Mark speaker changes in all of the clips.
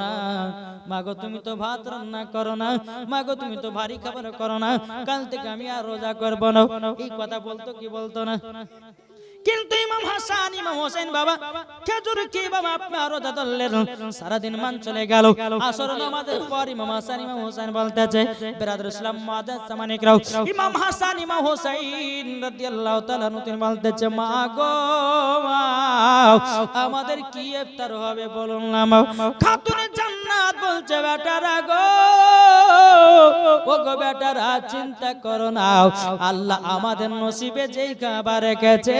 Speaker 1: না। মাগো, তুমি তো ভাত রান্না করো না। মাগো, তুমি তো ভারী খাবার করো না। কাল থেকে আমি আর রোজা করব না। এই কথা বলতো কি বলতো না? কিন্তু ইমাম হাসান, ইমাম হোসেন বাবা, খেজুর কি বাবা আপনার রোজা ধরলেন? সারাদিন মান চলে গেল। আসর নামাজের পর ইমাম হাসান, ইমাম হোসেন বলতেছে বেরাদুল ইসলাম মাদাস সামানিকরাও ইমাম হাসান, ইমাম হোসেন রাদিয়াল্লাহু তাআলা নতুন বলতেছে, মা গো আমাদের কি ইফতার হবে বলুন না মা জান্নাত বলছে বেটারা গো ও গো বেটারা চিন্তা করো না। আল্লাহ আমাদের নসিবে যেই খাবার রেখেছে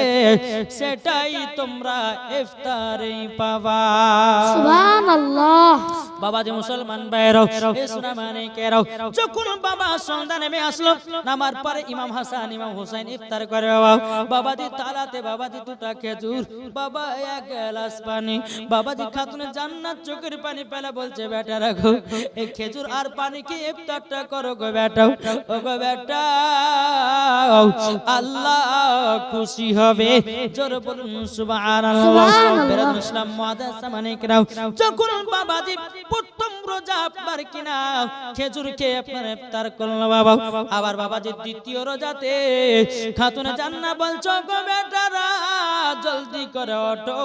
Speaker 1: সেটাই তোমরা ইফতারে পাবা।
Speaker 2: সুবহানাল্লাহ।
Speaker 1: বাবা যে মুসলমান ভাইরাও মানে কেরাও যখন বাবা সন্ধ্যা নেমে আসলো নামার পরে ইমাম হাসান ইমাম হোসেন ইফতার করে বাবা বাবাজি তালাতে বাবাজি দুটা খেজুর বাবা এক গ্লাস পানি বাবাজি খাতুনে জান্নাত চোখের পানি পেলা বলছে বেটা রাখো। এই খেজুর আর পানি কি ইফতারটা করো গো বেটা ও গো বেটা আল্লাহ খুশি হবে। জোর বলুন সুবহানাল্লাহ। বেরাদুল ইসলাম মাদাসা মানে কিনাও যখন বাবাজি জলদি করে ওঠো।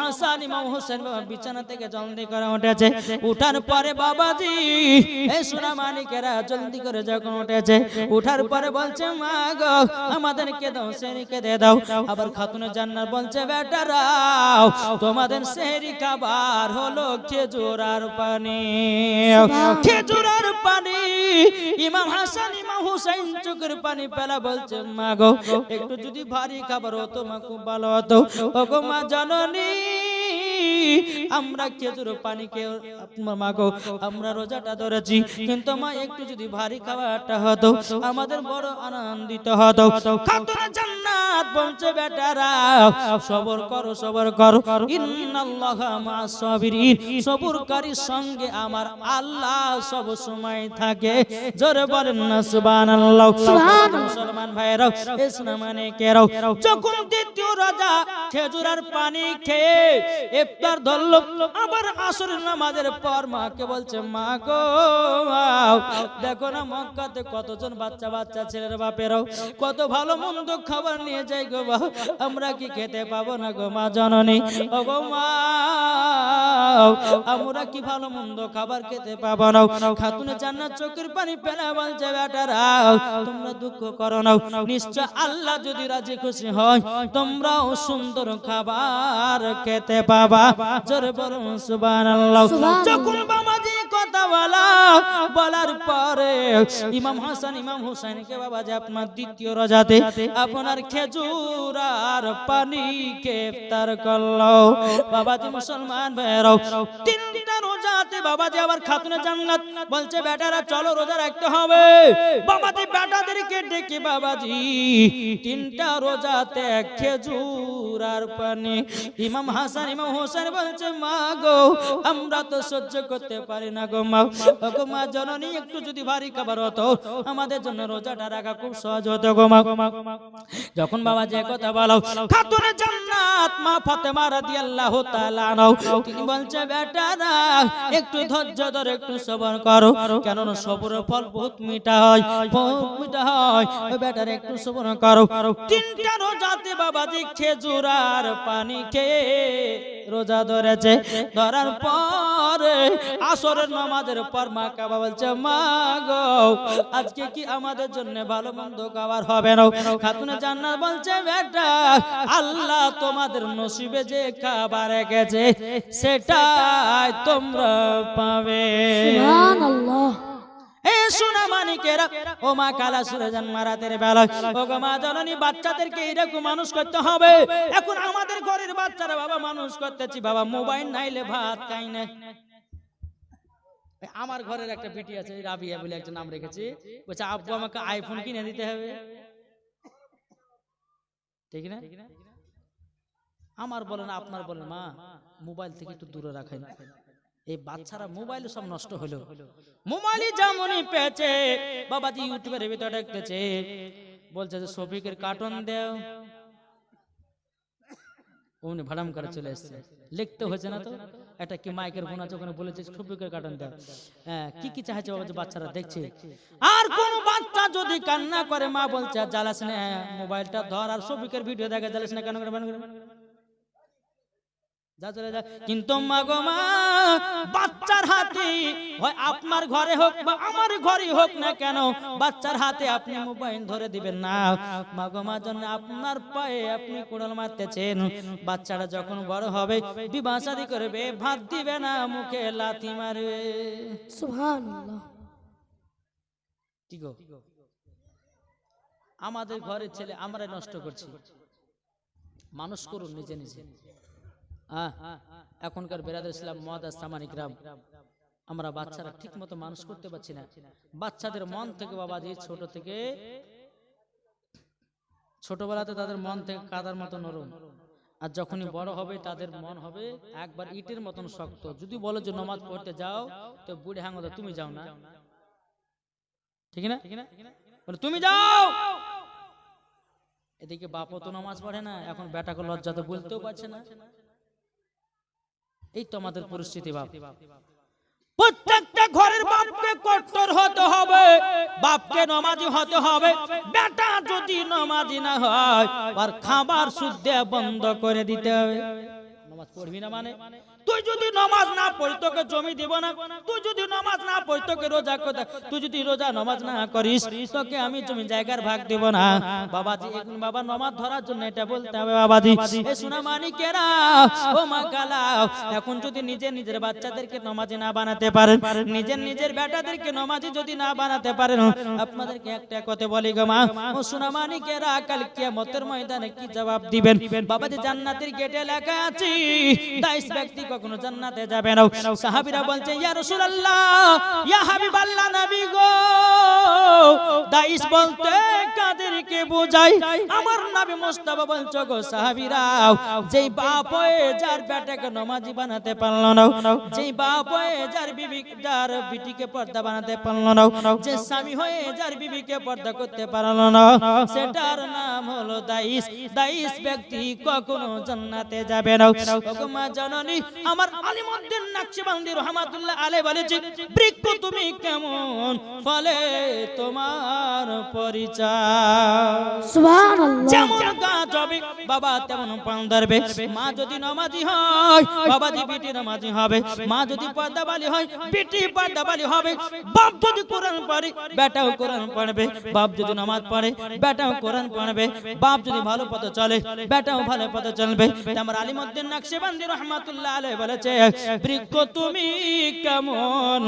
Speaker 1: হাসান বিছানা থেকে জলদি করে উঠেছে। উঠার পরে বাবাজি সোনা মানিকেরা, জলদি করে যখন উঠেছে, উঠার পরে বলছে, মা গো, আমাদেরকে দাও সেরিকে দে দাও। আবার খাতুনে জান্নার বলছে, বেটারা, তোমাদের সেহরি খাবার হলো খেজুর আর পানি। খেজুরের পানি ইমাম হাসান ইমাম হুসাইন চোখের পানি পেলা বলছে মা গো একটু যদি ভারী খাবার হতো মা খুব ভালো হতো। ও গো মা জননী আমরা খেজুর পানি খেয়ে মা গো আমরা রোজাটা ধরেছি। কিন্তু মা একটু যদি ভারী খাবারটা হতো আমাদের বড় আনন্দিত হতো। খাতুনে জান্নাত বলছে বেটারা সবর করো সবর করো। ইন্নাল্লাহা মা'আস সাবিরিন। সবরকারীর সঙ্গে আমার আল্লাহ সব সময় থাকে। জোরে বলেন না সুবহানাল্লাহ। মুসলমান ভাইরা ইসলাম মানে কেরাও। যখন দ্বিতীয় রাজা খেজুর আর পানি খেয়ে ইফতার ধরলো, আবার আসরের নামাজের পর মাকে বলছে, মা গো দেখো না মক্কাতে কতজন বাচ্চা বাচ্চা ছেলের বাপেরাও, কত ভালো মন্দ খাবার নিয়ে যাই গো বা আমরা কি খেতে পাবো না গো মা জননী? ও গো মা, আমরা কি ভালো মন্দ খাবার খেতে পাবো না? খাতুনে জান্নাত চোখের পানি পেলা বলছে, বেটারা, তোমরা দুঃখ করো না, নিশ্চয় আল্লাহ যদি রাজি খুশি হয়, তোমরাও সুন্দর খাবার খেতে পাবা। জোরে বলুন সুবহানাল্লাহ
Speaker 2: সুবহানাল্লাহ।
Speaker 1: যখন বাবাজি কথা বলা বলার পরে ইমাম হাসান ইমাম হুসাইনকে বাবা যে আপনার দ্বিতীয় রোজাতে আপনার খেজুর আর পানি কে ইফতার করল বাবাজি মুসলমান ভাইরাও তিনটা রোজাতে বাবাজি আবার খাতুনে জান্নাত। বলছে, বেটারা, চলো, রোজা রাখতে হবে। বাবাজি বেটাদেরকে ডেকে, বাবাজি, তিনটা রোজাতে খেজুর আর পানি। ইমাম হাসান, ইমাম হোসেন বলছে, মা গো, আমরা তো সহ্য করতে পারি না গো মা। গো মা, জননী, একটু যদি ভারী খাবার হতো, আমাদের জন্য রোজাটা রাখা খুব সহজ হতো গো মা। যখন বাবা যে কথা বলো খাতুনে জান্নাত, মা ফাতেমা রাদিয়াল্লাহু তাআলা তিনি বলছে, বেটারা একটু ধৈর্য ধরে একটু সবর করো। কেননা সবরের ফল বহুত মিঠা হয়, বহুত মিঠা হয়। বেটারা একটু সবর করো। তিনটা রোজাতে বাবাজি খেজুর আর পানি খেয়ে রোজা ধরেছে। ধরার পরে আসরের নামাজের পর মা কাবা বলছে, মা গো, আজকে কি আমাদের জন্য ভালো মন্দ খাবার হবে না? খাতুনে জান্নাত বলছে বেটা আল্লাহ তোমাদের নসিবে যে খাবার রেখেছে, সেটাই তোমরা পাবে।
Speaker 2: সুবহানাল্লাহ।
Speaker 1: এ সোনা মানিকেরা ও মা কালা সুরজান মারাতের বেলা ও গো মা জননী বাচ্চাদেরকে এরকম মানুষ করতে হবে। এখন আমাদের ঘরের বাচ্চারা বাবা মানুষ করতেছি বাবা মোবাইল নাইলে ভাত খাই না। আমার ঘরের একটা বিটি আছে রাবিয়া বলে একটা নাম রেখেছি। বলছে আব্বু আমাকে আইফোন কিনে দিতে হবে। ঠিক না? আমার বলেন আপনার বলেন মা মোবাইল থেকে একটু দূরে রাখেন। এই বাচ্চারা মোবাইল সব নষ্ট হলো। মোবাইলে যেমনই পেয়েছে বাবাজি ইউটিউবের ভিতরে দেখতেছে। বলছে যে শফিকের কার্টুন দেও। অমনি ভাড়াম করে চলে এসছে। লিখতে হয়েছে না তো? এটা কি মাইকের ফোন আছে ওখানে বলেছে সফিকের কার্টুন দেয় হ্যাঁ কি কি চাইছে বাবা বাচ্চারা দেখছে? আর কোন বাচ্চা যদি কান্না করে মা বলছে জ্বালাস না মোবাইলটা ধর আর সফিকের ভিডিও দেখে জ্বালাস না কেন করে? যা চলে যা। কিন্তু মা গো মা বাচ্চার হাতে হয় আপনার ঘরে হোক বা আমার ঘরে হোক না কেন বাচ্চার হাতে আপনি মোবাইল ধরে দিবেন না। মা গো মা জন্য আপনার পায়ে আপনি কুড়াল মারতেছেন। বাচ্চাটা যখন বড় হবে বিবাহ শাদী করবে ভাত দিবে না মুখে লাথি মারবে।
Speaker 2: সুবহানাল্লাহ।
Speaker 1: কি গো? আমাদের ঘরের ছেলে আমরা নষ্ট করছি। মানুষ করুন নিজে নিজে। এখনকার বেরাদের ইসলাম মহাদাস সামানিক রাম আমরা বাচ্চারা ঠিক মতো মানুষ করতে পারছি না। বাচ্চাদের মন থেকে বাবা দিয়ে ছোট থেকে, ছোটবেলাতে তাদের মন থেকে কাদার মতো নরম। আর যখনই বড় হবে, তাদের মন হবে একবার ইটের মতন শক্ত। যদি বলো যে নমাজ পড়তে যাও, তো বুড়ে হাঙ্গো তুমি যাও না। ঠিক না? তুমি যাও! এদিকে বাপও তো নামাজ পড়ে না, এখন বেটাকে লজ্জা তো বলতেও পারছে না। এই তো আমাদের পরিস্থিতি বাপ। প্রত্যেকটা ঘরের বাপকে কট্টর হতে হবে বাপকে নমাজি হতে হবে। বেটা যদি নমাজি না হয় আর খাবার শুদ্ধ বন্ধ করে দিতে হবে। নামাজ পড়বি না মানে? তুই যদি নামাজ না পড়ি, তোকে জমি দিব না। তুই যদি নামাজ না পড়ি, তোকে রোজা কথা তুই যদি রোজা নামাজ না করিস, তোকে আমি জমি জায়গার ভাগ দেব না। বাবাজি, এখন বাবা নামাজ ধরার জন্য এটা বলতে হবে বাবাজি। এ সোনা মানিকেরা ও মা কালা এখন যদি নিজে নিজের বাচ্চাদেরকে নামাজি না বানাতে পারেন, নিজের নিজের বেটাদেরকে নামাজি যদি না বানাতে পারেন, আপনাদেরকে একটা কথা বলি গো মা। ও সোনা মানিকেরা কাল কিয়ামতের ময়দানে কি জবাব দিবেন? বাবাজি, জান্নাতের গেটে লেখা আছে দাইস ব্যক্তি কখনো জান্নাতে যাবে না। সাহাবীরা বলছে, ইয়া রাসূলুল্লাহ, ইয়া হাবিবাল্লাহ নবী গো, দাইস বলতে কাদেরকে বোঝাই, আমার নবী মুস্তাফা বলছো গো সাহাবীরা, যেই বাপ হয়ে যার বেটাকে নামাজি বানাতে পারল না, যেই বাপ হয়ে যার বিবি, যার বিটিকে পর্দা বানাতে পারল না, যে স্বামী হয়ে যার বিবিকে পর্দা করতে পারল না, সেটার নাম হলো দাইস। দাইস ব্যক্তি কখনো জান্নাতে যাবে না। ওগো মা জননী আমার আলিমউদ্দিন নাকশবন্দি রহমাতুল্লাহ আলাইহি বলেছে বৃক্ষ তুমি কেমন? ফলে তোমার পরিচয়।
Speaker 2: সুবহানাল্লাহ।
Speaker 1: যেমন গাছ হবে বাবা তেমন পান ধরবে। মা যদি নামাজি হয় বাবা দি বেটি নামাজি হবে। মা যদি পর্দাবালি হয় বেটি পর্দাবালি হবে। বাপ যদি কোরআন পড়ে বেটাও কোরআন পড়বে। বাপ যদি নামাজ পড়ে বেটাও কোরআন পড়বে। বাপ যদি ভালো পথে চলে বেটাও ভালো পথে চলবে। আমার আলিমউদ্দিন নাকশবন্দি রহমাতুল্লাহ আলাইহি বলেছে বৃক্ষ তুমি কেমন?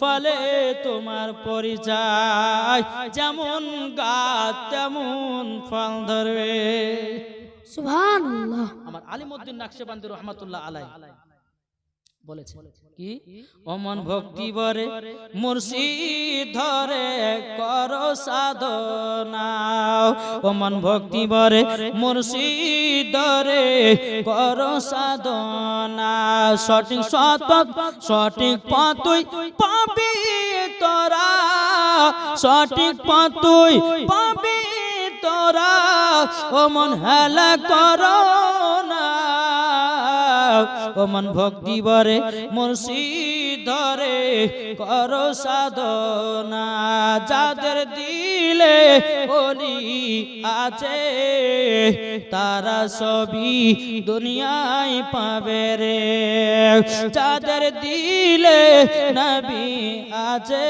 Speaker 1: ফলে তোমার পরিচয়। যেমন গাছ তেমন ফল ধরবে।
Speaker 2: সুবহানাল্লাহ।
Speaker 1: আমার আলিমউদ্দিন নাকশবন্দি রহমাতুল্লাহ আলাই বলেছে। কি? অমন ভক্তি বরে মুর্শিদ ধরে কর সাধনা। অমন ভক্তি বরে মুর্শিদ ধরে কর সাধনা। সঠিক সৎ সঠিক পথই পাবি তোরা। সঠিক পথই পাবি তোরা। অমন মন হেলা করো না। ও মন ভক্তি বরে মুর্শিদ ধরে, কর সাধনা। যাদের দিলে ওলি আছে, তারা সবই দুনিয়ায় পাবে রে। যাদের দিলে নবী আছে,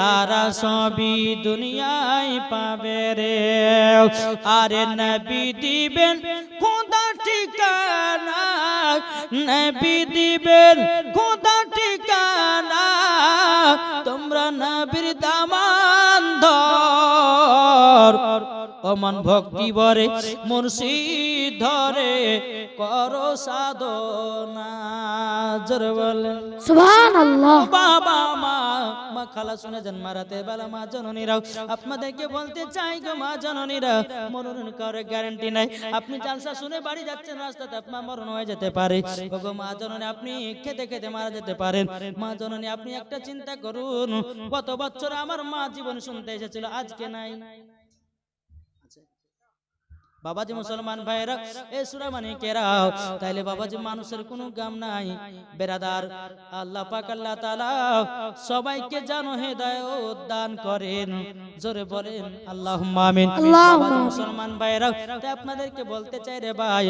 Speaker 1: তারা সবই দুনিয়ায় পাবে রে। আরে নবী দিবেন নবী দিবেন খোদা ঠিকানা, তোমরা নবীর দামান ধর। অমন ভক্তি বরে মুর্শিদ ধরে করো সাধনা। জোরে বলেন
Speaker 2: সুবহানাল্লাহ।
Speaker 1: বাবা মা মা খালা শুনে যান মারাতে বেলা মা জননীরাও। আপনাদেরকে বলতে চাই গো মা জননীরা মরণ করে গ্যারান্টি নাই। আপনি জালসা শুনে বাড়ি যাচ্ছেন রাস্তাতে আপনার মরণ হয়ে যেতে পারে। গো মা জননী আপনি খেতে খেতে মারা যেতে পারেন। মা জননী আপনি একটা চিন্তা করুন কত বছর আমার মা জীবন শুনতে এসেছিল আজকে নাই। বাবাজি মুসলমান ভাইরা এ সুরা মানে কেরাও। তাইলে বাবাজি মানুষের কোনো গাম নাই। বেরাদার আল্লাহ পাক আল্লাহ তাআলা সবাইকে জানো হেদায়েত দান করেন। জোরে বলেন আল্লাহুম্মা আমিন। বাবাজি মুসলমান ভাইরা তাই আপনাদেরকে বলতে চাই রে ভাই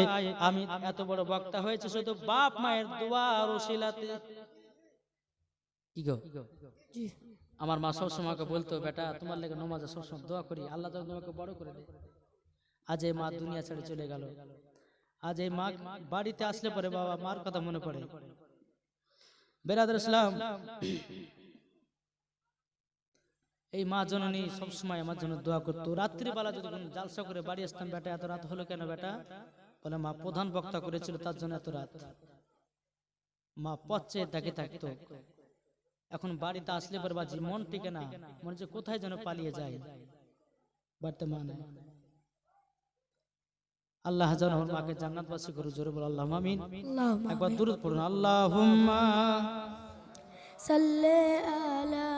Speaker 1: আমি এত বড় বক্তা হয়েছে শুধু বাপ মায়ের দোয়া আর ওসিলাতে কি গো? আমার মা সবসময় আমাকে বলতো বেটা তোমার লেগে নমাজে সবসময় দোয়া করি আল্লাহ তোমাকে বড় করে দেয় আজ এই মা দুনিয়া ছেড়ে চলে গেল। আজ এই মা বাড়িতে আসলে পরে বাবা মার কথা মনে পড়ে। বেরাদার ইসলাম এই মা জননী সবসময় আমার জন্য দোয়া করতো। রাত্রিবেলা যদি কোনো জালসা করে বাড়ি আসতাম বেটা এত রাত হলো কেন বেটা? বলে মা প্রধান বক্তা করেছিল তার জন্য এত রাত। মা পচ্ছে তাকে থাকতো। এখন বাড়িতে আসলে পরে বাজি মন টিকে না। মনে হচ্ছে কোথায় যেন পালিয়ে যায়। বাড়িতে মা আল্লাহ যেন আমার মাকে জান্নাতবাসী করে জোরে বল আল্লাহ আমিন। একবার দূরত পড়ুন আল্লাহুম্মা
Speaker 2: সাল্লি আলা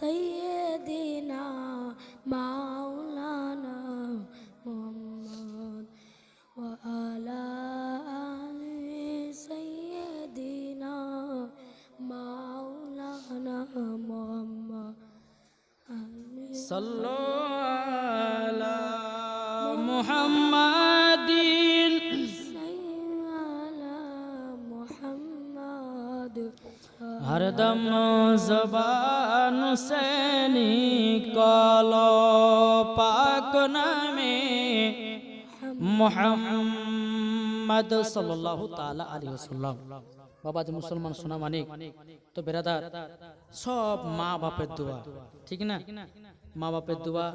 Speaker 2: সাইয়্যিদিনা মাওলানা মুহাম্মদ ওয়া আলা আলি সাইয়্যিদিনা মাওলানা মুহাম্মদ
Speaker 1: হরদম জবান সে নিকল পাক নামে মোহাম্মদ সাল্লাল্লাহু তাআলা আলাইহি ওয়াসাল্লাম বাবা যে মুসলমান সোনা মানিক তো বেরাদার সব মা বাপের দোয়া ঠিক না মা বাপের দোয়া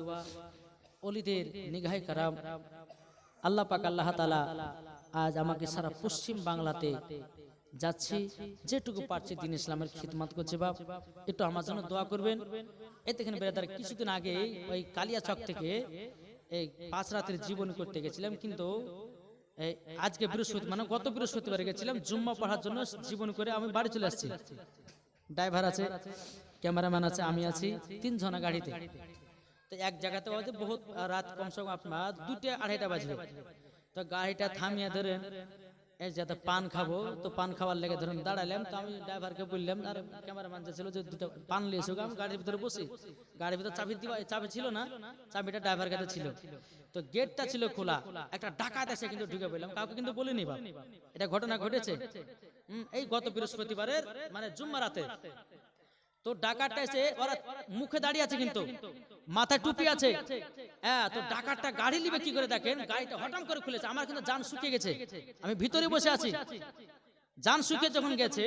Speaker 1: অলিদের নিগাহে কারাম আল্লাহ পাক আল্লাহ তাআলা আজ আমাকে সারা পশ্চিম বাংলাতে যাচ্ছি যেটুকু পারছি দিন ইসলামের খিদমত করছে বাপ। একটু আমার জন্য দোয়া করবেন। এতে এখানে বেড়াদার কিছুদিন আগে ওই কালিয়াচক থেকে এই পাঁচ রাতের জীবন করতে গেছিলাম কিন্তু এই আজকে বৃহস্পতি মানে গত বৃহস্পতিবার গেছিলাম জুম্মা পড়ার জন্য জীবন করে আমি বাড়ি চলে আসছি। ড্রাইভার আছে ক্যামেরাম্যান আছে আমি আছি তিনজনা গাড়িতে। তো এক জায়গাতে বাজে বহুত রাত কমসে কম আপনার দুটো আড়াইটা বাজবে। তো গাড়িটা থামিয়ে ধরেন। এই যাতে পান খাব, তো পান খাওয়ার লেগে ধরুন দাঁড়ালাম তো আমি ড্রাইভারকে বললাম, আর ক্যামেরাম্যান যে ছিল যে দুটো পান নিয়েছো আমি গাড়ির ভিতরে বসি। গাড়ির ভিতরে চাবি দিবা চাবি ছিল না, চাবিটা ড্রাইভার কাছে ছিল। তো গেটটা ছিল খোলা, একটা ডাকাত এসে কিন্তু ঢুকে পেলাম কাউকে কিন্তু বলিনি বা এটা ঘটনা ঘটেছে। এই গত বৃহস্পতিবারের মানে জুম্মা রাতে। তো ডাকাতটা এসে ওরা মুখে দাঁড়িয়ে আছে কিন্তু। মাথায় টুপি আছে। হ্যাঁ তো ডাকাতটা গাড়ি নিবে কি করে দেখেন? গাড়িটা হঠাৎ করে খুলেছে। আমার কিন্তু জান শুকিয়ে গেছে। আমি ভিতরে বসে আছি। জান শুকিয়ে যখন গেছে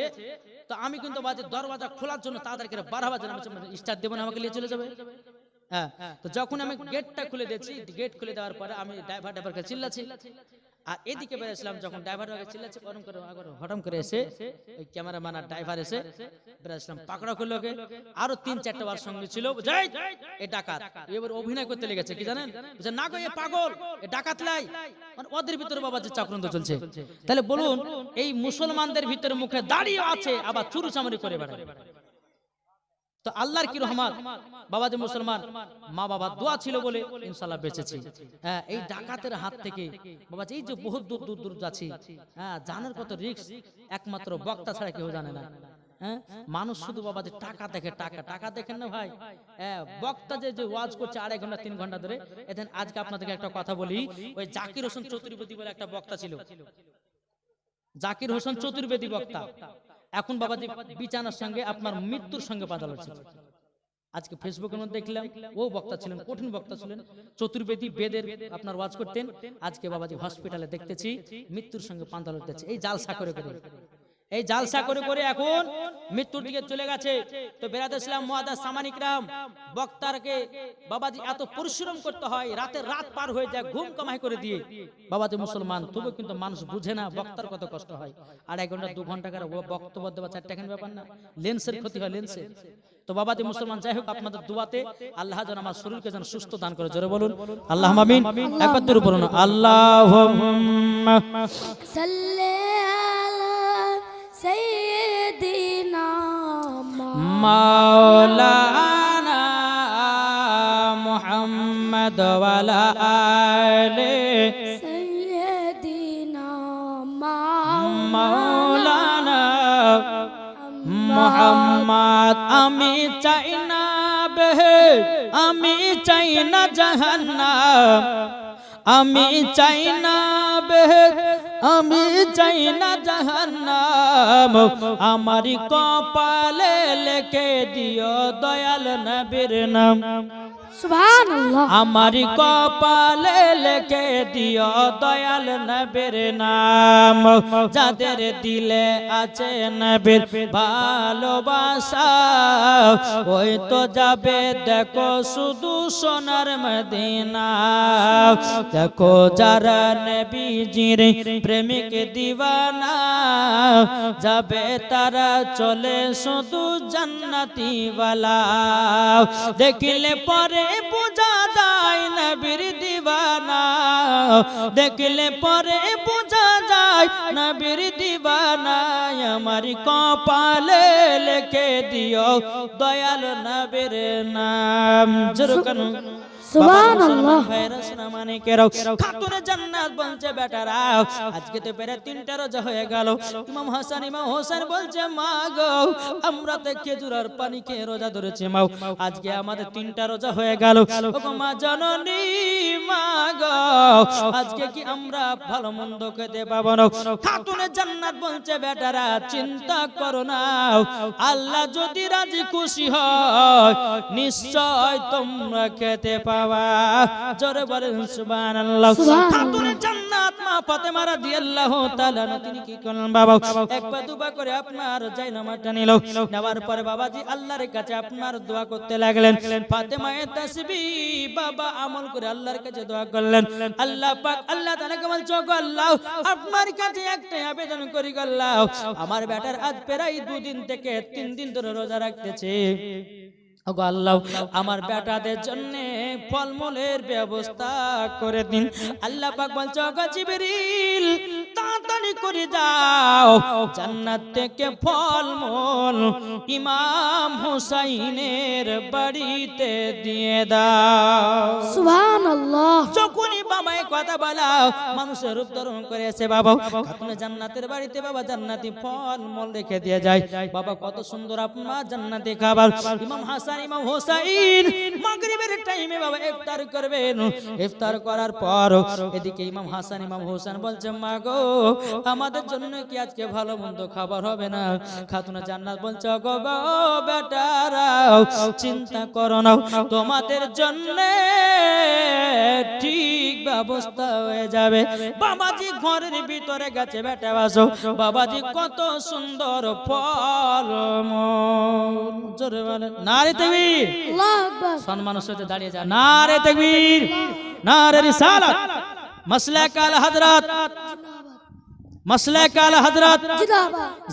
Speaker 1: তো আমি কিন্তু বাজে দরওয়াজা খোলার জন্য তাদেরকে বাড়াবার জন্য স্টার্ট দেবো না আমাকে নিয়ে চলে যাবে। হ্যাঁ তো যখন আমি গেটটা খুলে দিয়েছি গেট খুলে দেওয়ার পরে আমি ড্রাইভার ড্রাইভারকে চিল্লাছি আর এদিকে বেরিয়েছিলাম যখন ড্রাইভার চিল্লাচ্ছি গরম করে হঠাৎ করে এসে ওই ক্যামেরাম্যান আর ড্রাইভার এসে বেরিয়েছিলাম পাকড়া করল ওকে। আরও তিন চারটা বার সঙ্গে ছিল। যাই এ ডাকাত। এবার অভিনয় করতে লেগেছে কি জানেন? বলছে, না গো এ পাগল এ ডাকাত লাই। মানে ওদের ভিতরে বাবা যে চক্রান্ত চলছে। তাহলে বলুন এই মুসলমানদের ভিতরে মুখে দাঁড়িয়ে আছে আবার চুরি চামড়ি করে বেড়ায়। তো আল্লাহর কি রহমান বাবা যে মুসলমান মা বাবা দোয়া ছিল বলে ইনশাল্লাহ বেঁচেছি। হ্যাঁ এই ডাকাতের হাত থেকে বাবা এই যে বহুত দূর দূর দূর যাচ্ছি। হ্যাঁ জানার কত রিস্ক? একমাত্র বক্তা ছাড়া কেউ জানে না। হ্যাঁ মানুষ শুধু বাবা যে টাকা দেখে টাকা টাকা দেখেন না ভাই। হ্যাঁ বক্তা যে যে ওয়াজ করছে আড়াই ঘণ্টা তিন ঘণ্টা ধরে এখান আজকে আপনাদেরকে একটা কথা বলি ওই জাকির হোসেন চতুর্বেদী বলে একটা বক্তা ছিল। জাকির হোসেন চতুর্বেদী বক্তা। এখন বাবাজি বিছানার সঙ্গে আপনার মৃত্যুর সঙ্গে বাধা লড়ছে। আজকে ফেসবুকের মধ্যে দেখলাম ও বক্তা ছিলেন কঠিন বক্তা ছিলেন চতুর্বেদী বেদের আপনার ওয়াজ করতেন। আজকে বাবাজি হসপিটালে দেখতেছি মৃত্যুর সঙ্গে পান্তা লড়তেছে এই জাল করে করে এই জালসা করে করে এখন মৃত্যুর দিকে চলে গেছে। তো বেড়াতে ইসলাম মহাদা সামানিকরাম বক্তারকে বাবাজি এত পরিশ্রম করতে হয় রাতের রাত পার হয়ে যায় ঘুম কামাই করে দিয়ে বাবাজি মুসলমান তবু কিন্তু মানুষ বুঝে না বক্তার কত কষ্ট হয়। আড়াই ঘণ্টা দু ঘণ্টা করে বক্তব্য দেওয়া চারটা এখানে ব্যাপার না। লেন্সের ক্ষতি হয় লেন্সের। তো বাবাজি মুসলমান যাই হোক আপনাদের দুয়াতে আল্লাহ যেন আমার শরীরকে যেন সুস্থ দান করে। জোরে বলুন। আল্লাহ আমিন একবার দূর বলুন। আল্লাহ سيدنا مولانا محمد وعلى آله سيدنا مولانا محمد أمي چائنا به أمي چائنا جهنم أمي چائنا به আমি চাই না জাহান্নাম। আমারি কপালে লেখে দিও দয়াল নবীর নাম। আমারি কপালে লেখে দিও দয়াল নবীর নাম। যাদের দিলে আছে নবীর ভালোবাসা, ওই তো যাবে, দেখো শুধু সোনার মদিনা। দেখো যারা নবীজির প্রেমিক দিওয়ানা, যাবে তারা চলে শুধু জান্নাতি ওয়ালা দেখিলে পরে বোঝা যায় নবীর দিবানা। দেখলে পরে বোঝা যায় নবীর দিবানা। আমার কপালে লেখে দিও দয়াল নবীর নাম। জরুকান।
Speaker 2: সুবহানাল্লাহ।
Speaker 1: খাতুনে জান্নাত বলছে বেটারা আজকে তো পেরে তিনটা রোজা হয়ে গেল। ইমাম হাসান ইমাম হোসেন বলছে মা গো আমরা তো খেজুর পানি খেয়ে রোজা ধরেছি মাও আজকে আমাদের তিনটা রোজা হয়ে গেল। ওগো মা জননী মা গো আজকে কি আমরা ভালো মন্দ খেতে পাবো না? খাতুনে জান্নাত বলছে বেটারা চিন্তা করো না। আল্লাহ যদি রাজি খুশি হয় নিশ্চয় তোমরা খেতে পাবা জোরে বলেন সুবহানাল্লাহ। খাতুনে জান্নাত মা ফাতেমা রাদিয়াল্লাহু তাআলা তিনি কি করলেন বাবা? একবার দুবার করে আপনার যাই নামাজটা নিল। নেওয়ার পরে বাবাজি আল্লাহর কাছে আপনার দোয়া করতে লাগলেন। ফাতেমা এ তাসবিহ বাবা আমল করে আল্লাহর কাছে দোয়া করলেন। আল্লাহ পাক আল্লাহ তাআলাকে বলছো গো আল্লাহ আপনার কাছে একটা আবেদন করি গো আল্লাহ। আমার বেটার আজ প্রায় দুদিন থেকে তিন দিন ধরে রোজা রাখতেছে। ওগো আল্লাহ আমার বেটাদের জন্য ফলমূলের ব্যবস্থা করে দিন। আল্লাহ পাক বলছে ওগো জিবরিল তাড়াতাড়ি করে যাও। জান্নাত থেকে ফলমূল ইমাম হুসাইনের বাড়িতে দিয়ে দাও।
Speaker 2: সুবহানাল্লাহ।
Speaker 1: যখনই বাবা এই কথা বলাও মানুষের রূপ ধারণ করেছে বাবা খাতুনে জান্নাতের বাড়িতে বাবা জান্নাতি ফল মল রেখে দিয়ে যায়। বাবা কত সুন্দর আপনার জান্নাতি খাবার। ইমাম হাসান ইমাম হোসাইন মাগরিবের টাইমে বাবা ইফতার করবেন। ইফতার করার পর এদিকে ইমাম হাসান, ইমাম হোসেন বলছে, মা গো, আমাদের জন্য কি আজকে ভালো মন্দ খাবার হবে না? খাতুনে জান্নাত বলছে গো বেটারাও চিন্তা করো না, তোমাদের জন্য ঠিক ব্যবস্থা হয়ে যাবে। বাবাজি ঘরের ভিতরে গেছে, বেটা বাসো, বাবাজি কত সুন্দর ফল জোরে বলেন, নারে তকবীর। সম্মানের সাথে দাঁড়িয়ে যা নারে তকবীর নারে রিসালাত। মাসলা কাল হযরত মাসলা কাল হযরত।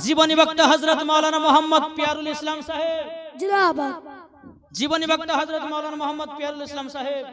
Speaker 1: জীবনী বক্তা হযরত মাওলানা মোহাম্মদ পিয়ারুল ইসলাম সাহেব।
Speaker 2: জিন্দাবাদ।
Speaker 1: জীবনী বক্তা হযরত মাওলানা মোহাম্মদ পিয়ারুল ইসলাম সাহেব।